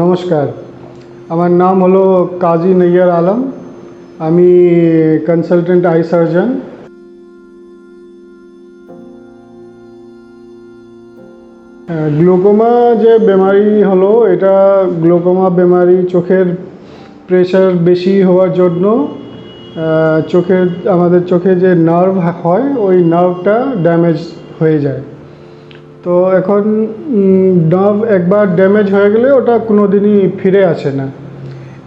নমস্কার। আমার নাম হলো কাজী নৈয়ার আলম। আমি কনসালটেন্ট আই সার্জন গ্লোকোমা যে বেমারি হলো, এটা গ্লোকোমা বেমারি চোখের প্রেশার বেশি হওয়ার জন্য চোখের, আমাদের চোখে যে নার্ভ হয়, ওই নার্ভটা ড্যামেজ হয়ে যায়। তো এখন নার্ভ একবার ড্যামেজ হয়ে গেলে ওটা কোনো দিনই ফিরে আসে না।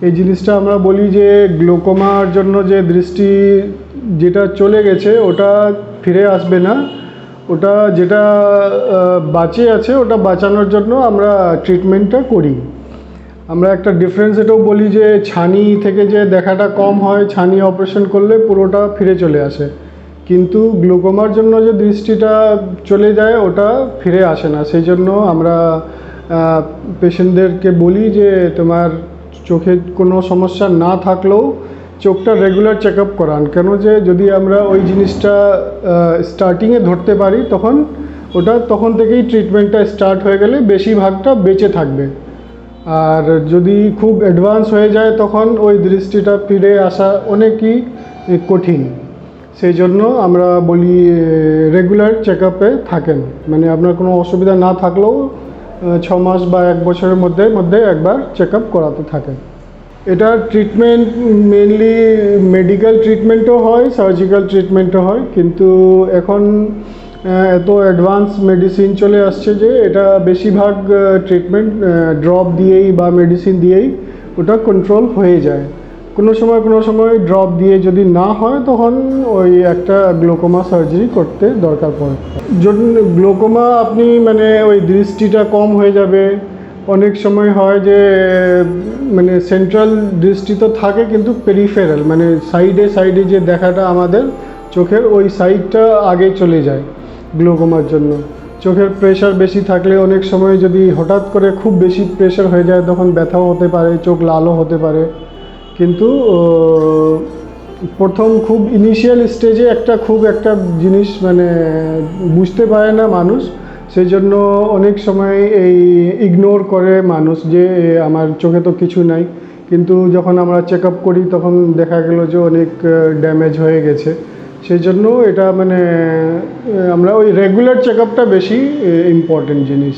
এই জিনিসটা আমরা বলি যে গ্লোকোমার জন্য যে দৃষ্টি যেটা চলে গেছে, ওটা ফিরে আসবে না। ওটা যেটা বাঁচে আছে, ওটা বাঁচানোর জন্য আমরা ট্রিটমেন্টটা করি। আমরা একটা ডিফারেন্স এটাও বলি যে ছানি থেকে যে দেখাটা কম হয়, ছানি অপারেশন করলে পুরোটা ফিরে চলে আসে। কিন্তু গ্লুকোমার জন্য যে দৃষ্টিটা চলে যায়, ওটা ফিরে আসে না। সেই জন্য আমরা পেশেন্টদেরকে বলি যে, তোমার চোখে কোনো সমস্যা না থাকলেও চোখটা রেগুলার চেক আপ করান। কেন যে, যদি আমরা ওই জিনিসটা স্টার্টিংয়ে ধরতে পারি, তখন ওটা তখন থেকেই ট্রিটমেন্টটা স্টার্ট হয়ে গেলে বেশিরভাগটা বেঁচে থাকবে। আর যদি খুব অ্যাডভান্স হয়ে যায়, তখন ওই দৃষ্টিটা ফিরে আসা অনেকই কঠিন। সেই জন্য আমরা বলি রেগুলার চেক আপে থাকেন। মানে আপনার কোনো অসুবিধা না থাকলেও ছ মাস বা এক বছরের মধ্যে মধ্যে একবার চেক আপ করাতে থাকেন। এটা ট্রিটমেন্ট মেনলি মেডিকেল ট্রিটমেন্টও হয় সার্জিক্যাল ট্রিটমেন্টও হয়, কিন্তু এখন এত অ্যাডভান্স মেডিসিন চলে আসছে যে, এটা বেশিরভাগ ট্রিটমেন্ট ড্রপ দিয়েই বা মেডিসিন দিয়েই ওটা কন্ট্রোল হয়ে যায়। কোনো সময় কোনো সময় ড্রপ দিয়ে যদি না হয়, তখন ওই একটা গ্লোকোমা সার্জারি করতে দরকার পড়ে। গ্লোকোমা আপনি মানে ওই দৃষ্টিটা কম হয়ে যাবে, অনেক সময় হয় যে মানে সেন্ট্রাল দৃষ্টি তো থাকে কিন্তু পেরিফেরাল মানে সাইডে সাইডে যে দেখাটা আমাদের চোখের, ওই সাইডটা আগে চলে যায় গ্লোকোমার জন্য। চোখের প্রেশার বেশি থাকলে অনেক সময় যদি হঠাৎ করে খুব বেশি প্রেশার হয়ে যায়, তখন ব্যথাও হতে পারে, চোখ লালও হতে পারে। কিন্তু প্রথম খুব ইনিশিয়াল স্টেজে একটা খুব একটা জিনিস মানে বুঝতে পারে না মানুষ। সেই জন্য অনেক সময় এই ইগনোর করে মানুষ যে আমার চোখে তো কিছু নাই। কিন্তু যখন আমরা চেক আপ করি, তখন দেখা গেল যে অনেক ড্যামেজ হয়ে গেছে। সেই জন্য এটা মানে আমরা ওই রেগুলার চেক আপটা বেশি ইম্পর্টেন্ট জিনিস।